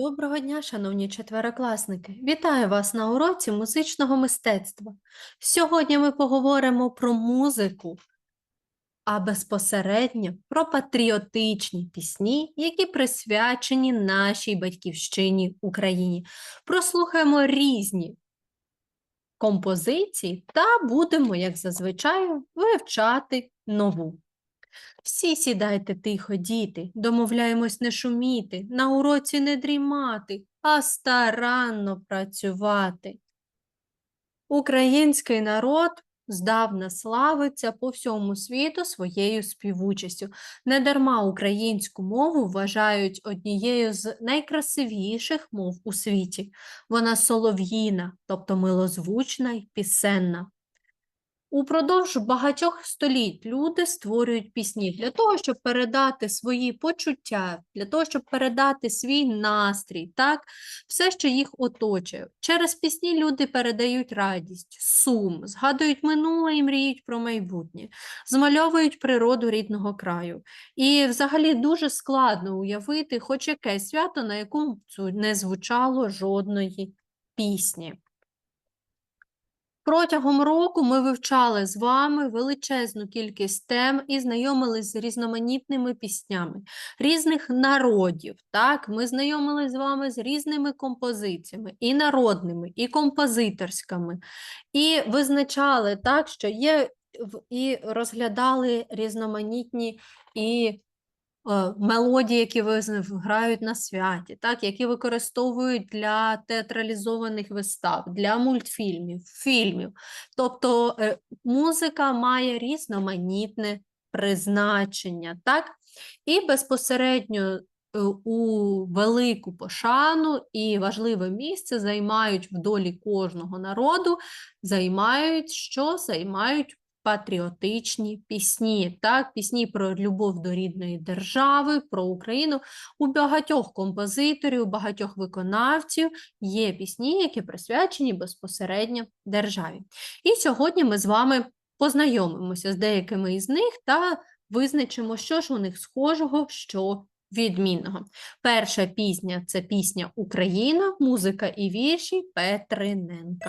Доброго дня, шановні четверокласники! Вітаю вас на уроці музичного мистецтва. Сьогодні ми поговоримо про музику, а безпосередньо про патріотичні пісні, які присвячені нашій батьківщині Україні. Прослухаємо різні композиції та будемо, як зазвичай, вивчати нову. Всі сідайте тихо, діти, домовляємось не шуміти, на уроці не дрімати, а старанно працювати. Український народ здавна славиться по всьому світу своєю співучістю. Недарма українську мову вважають однією з найкрасивіших мов у світі. Вона солов'їна, тобто милозвучна й пісенна. Упродовж багатьох століть люди створюють пісні для того, щоб передати свої почуття, для того, щоб передати свій настрій, так, все, що їх оточує. Через пісні люди передають радість, сум, згадують минуле і мріють про майбутнє, змальовують природу рідного краю. І взагалі дуже складно уявити хоч якесь свято, на якому не звучало жодної пісні. Протягом року ми вивчали з вами величезну кількість тем і знайомились з різноманітними піснями різних народів. Так? Ми знайомились з вами з різними композиціями, і народними, і композиторськими, і визначали так, що є і розглядали різноманітні і мелодії, які грають на святі, так, які використовують для театралізованих вистав, для мультфільмів, фільмів. Тобто е, музика має різноманітне призначення, так? І безпосередньо е, у велику пошану і важливе місце займають в долі кожного народу, займають що? Займають патріотичні пісні, так, пісні про любов до рідної держави, про Україну. У багатьох композиторів, у багатьох виконавців є пісні, які присвячені безпосередньо державі. І сьогодні ми з вами познайомимося з деякими із них та визначимо, що ж у них схожого, що відмінного. Перша пісня це пісня Україна, музика і вірші Петриненка.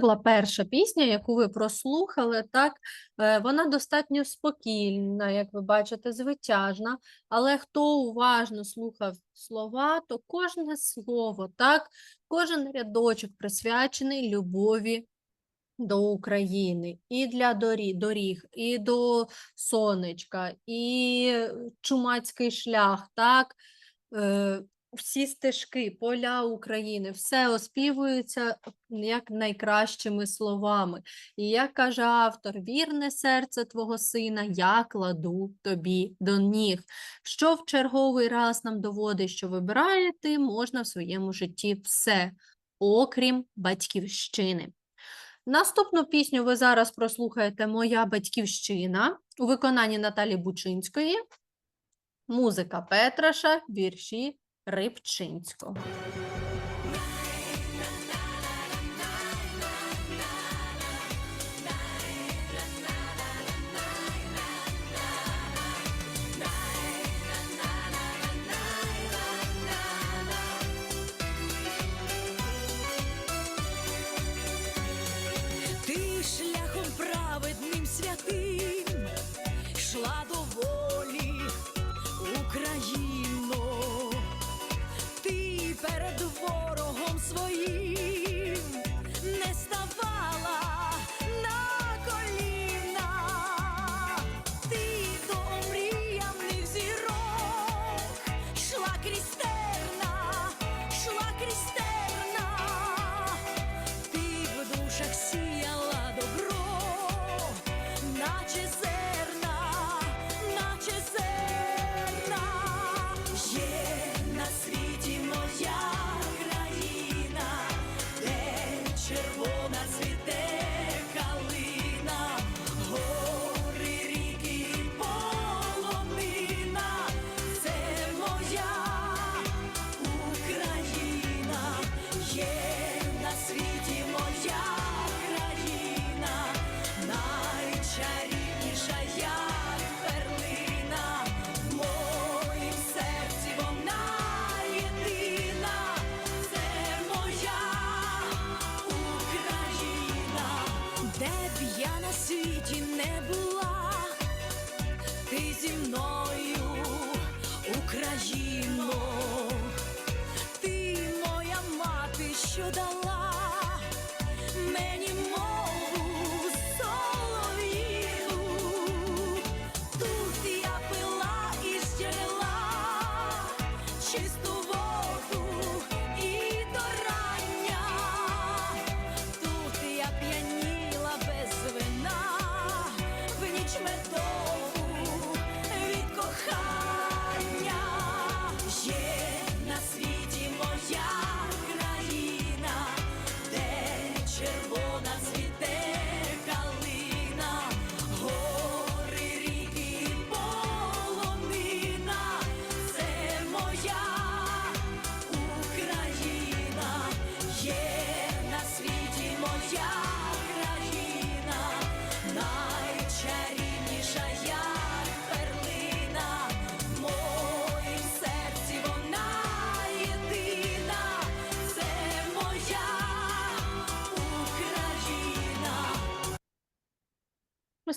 була перша пісня, яку ви прослухали. Так, Е, вона достатньо спокійна, як ви бачите, звитяжна. Але хто уважно слухав слова, то кожне слово, так, кожен рядочок присвячений любові до України, і для дорі- доріг, і до сонечка, і чумацький шлях, так, е, всі стежки, поля України, все оспівується як найкращими словами. І як каже автор, вірне серце твого сина я кладу тобі до ніг. Що в черговий раз нам доводить, що вибираєте можна в своєму житті все, окрім батьківщини. Наступну пісню ви зараз прослухаєте Моя батьківщина у виконанні Наталі Бучинської, музика Петраша, вірші Рибчинського. Ворогом своїм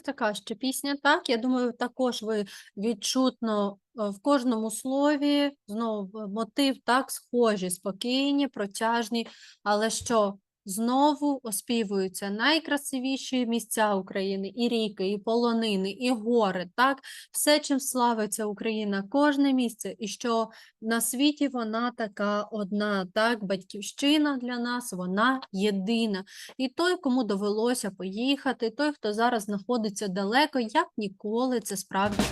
така ще пісня, так? Я думаю, також ви відчутно е, в кожному слові знову е, мотив так схожі, спокійні, протяжні, але що знову оспівуються найкрасивіші місця України, і ріки, і полонини, і гори, так? Все, чим славиться Україна, кожне місце, і що на світі вона така одна, так? Батьківщина для нас, вона єдина. І той, кому довелося поїхати, той, хто зараз знаходиться далеко, як ніколи, це справді.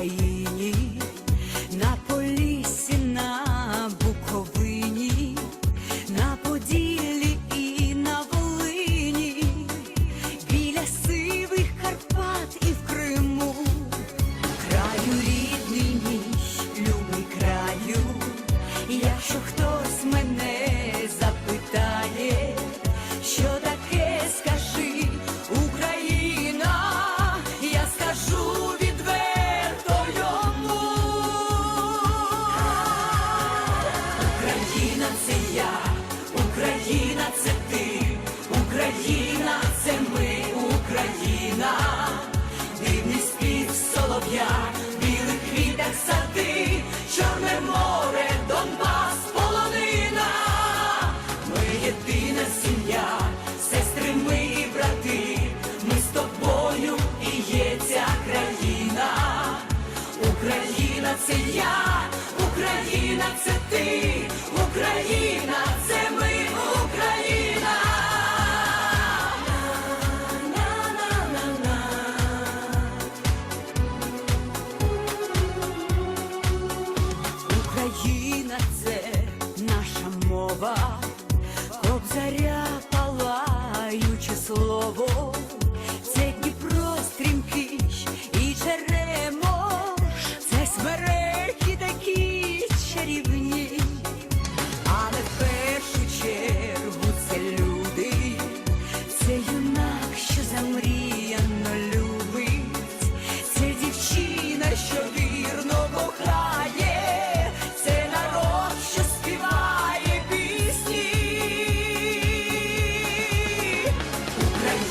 Україні, на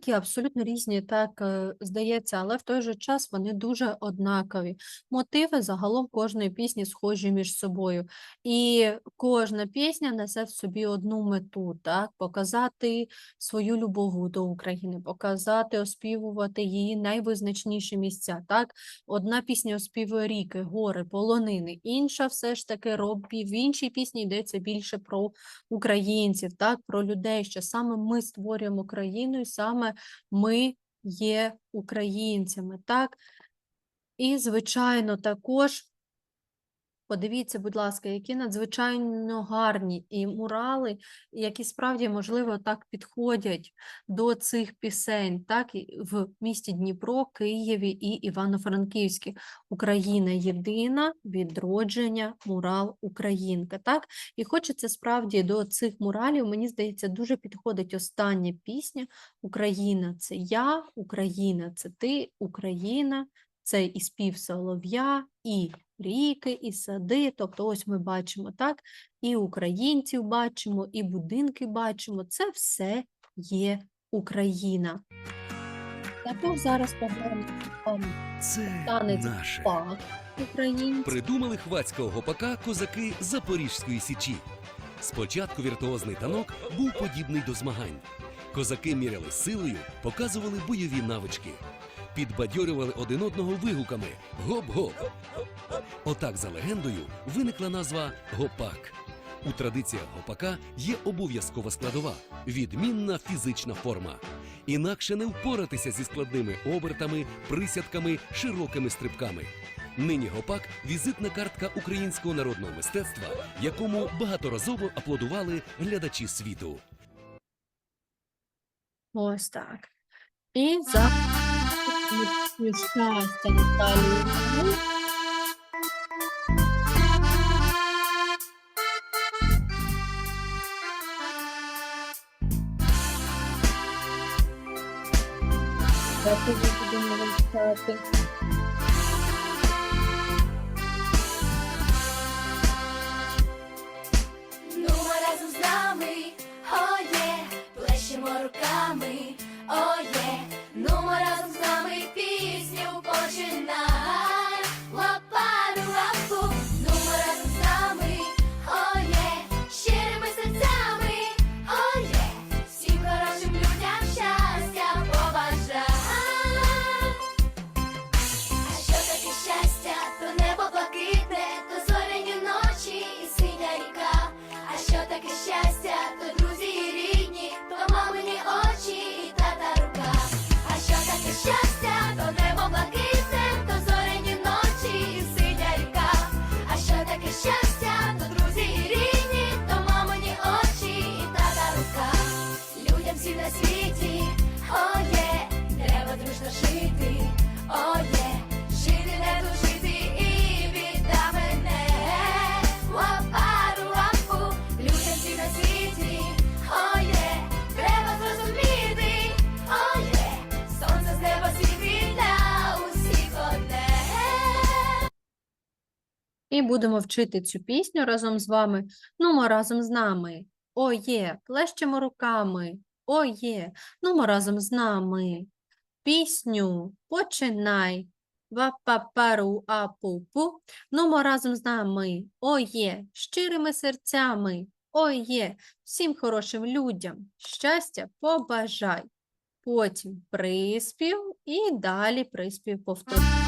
такі абсолютно різні, так е, здається, але в той же час вони дуже однакові. Мотиви загалом кожної пісні схожі між собою. І кожна пісня несе в собі одну мету, так, показати свою любов до України, показати, оспівувати її найвизначніші місця. Так, одна пісня оспівує ріки, гори, полонини, інша все ж таки робить в іншій пісні йдеться більше про українців, так, про людей, що саме ми створюємо країну, і саме ми є українцями, так. І, звичайно, також подивіться, будь ласка, які надзвичайно гарні і мурали, які справді, можливо, так підходять до цих пісень, так, і в місті Дніпро, Києві і Івано-Франківській. Україна єдина, відродження, мурал Українка. Так? І хочеться справді до цих муралів, мені здається, дуже підходить остання пісня Україна це я, Україна це ти, Україна, це і спів солов'я, і ріки, і сади. Тобто, ось ми бачимо так, і українців бачимо, і будинки бачимо. Це все є Україна. Також зараз поглянемо Це танець наше. пак українців. Придумали хвацького гопака козаки Запорізької січі. Спочатку віртуозний танок був подібний до змагань. Козаки міряли силою, показували бойові навички, підбадьорювали один одного вигуками Гоп-гоп. Отак, за легендою, виникла назва гопак. У традиціях гопака є обов'язкова складова відмінна фізична форма. Інакше не впоратися зі складними обертами, присядками, широкими стрибками. Нині гопак візитна картка українського народного мистецтва, якому багаторазово аплодували глядачі світу. Ось так. І зараз ми пісню щастя Наталії Гуменюк. Дякую, будемо вивчати. Будемо вчити цю пісню разом з вами. Нумо разом з нами. О, є, плещемо руками. О, є, нумо разом з нами. Пісню починай. Ва-па-пару, а-пу-пу. Нумо разом з нами. О, є, щирими серцями. О, є, всім хорошим людям. Щастя побажай. Потім приспів і далі приспів повторюй.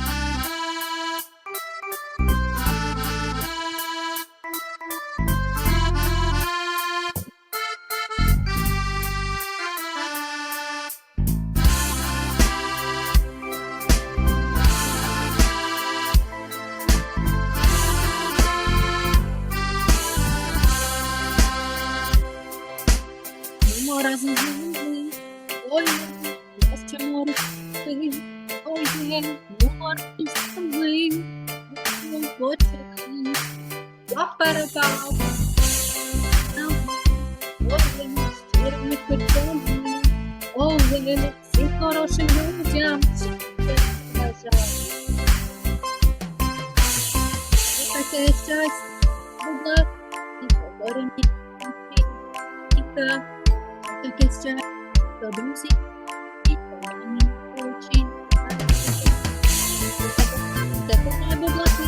Плещемо руки. Ой, є, нумо разом з нами. Ой, почекай. Я передав. Нам. Ой, є, щирими серцями. Ой, є, всім хорошим людям. Щастя бажаю. Таке щастя, будь ласка, і поверніть. Таке щастя, maganda po mga bubati.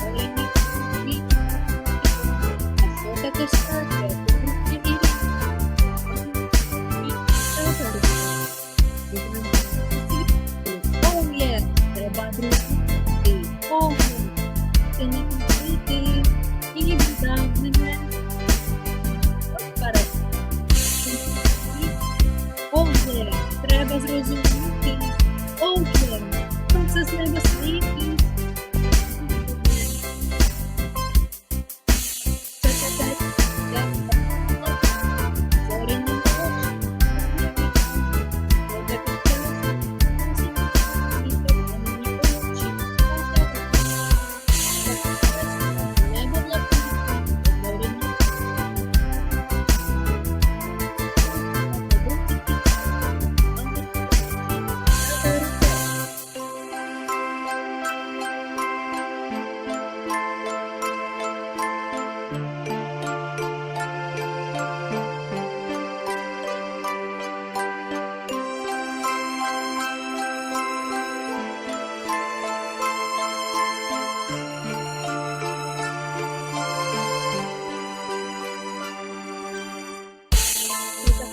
Mainit. Masukat sa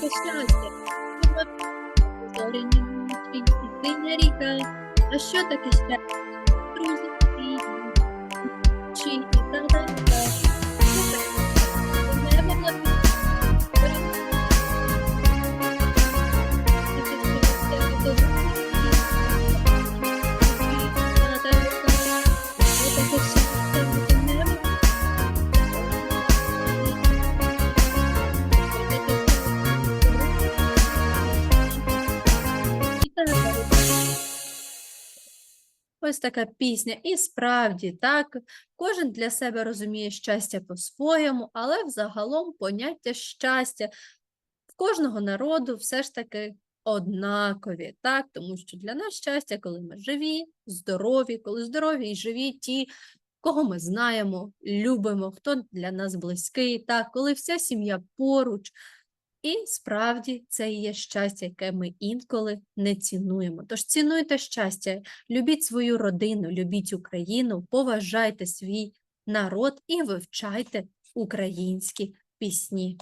щастя. Зоряні ночі і синя ріка. А що таке щастя? Ось така пісня. І справді, так, кожен для себе розуміє щастя по-своєму, але взагалом поняття щастя в кожного народу все ж таки однакові, так, тому що для нас щастя, коли ми живі, здорові, коли здорові і живі ті, кого ми знаємо, любимо, хто для нас близький, так, коли вся сім'я поруч. І справді це є щастя, яке ми інколи не цінуємо. Тож цінуйте щастя, любіть свою родину, любіть Україну, поважайте свій народ і вивчайте українські пісні.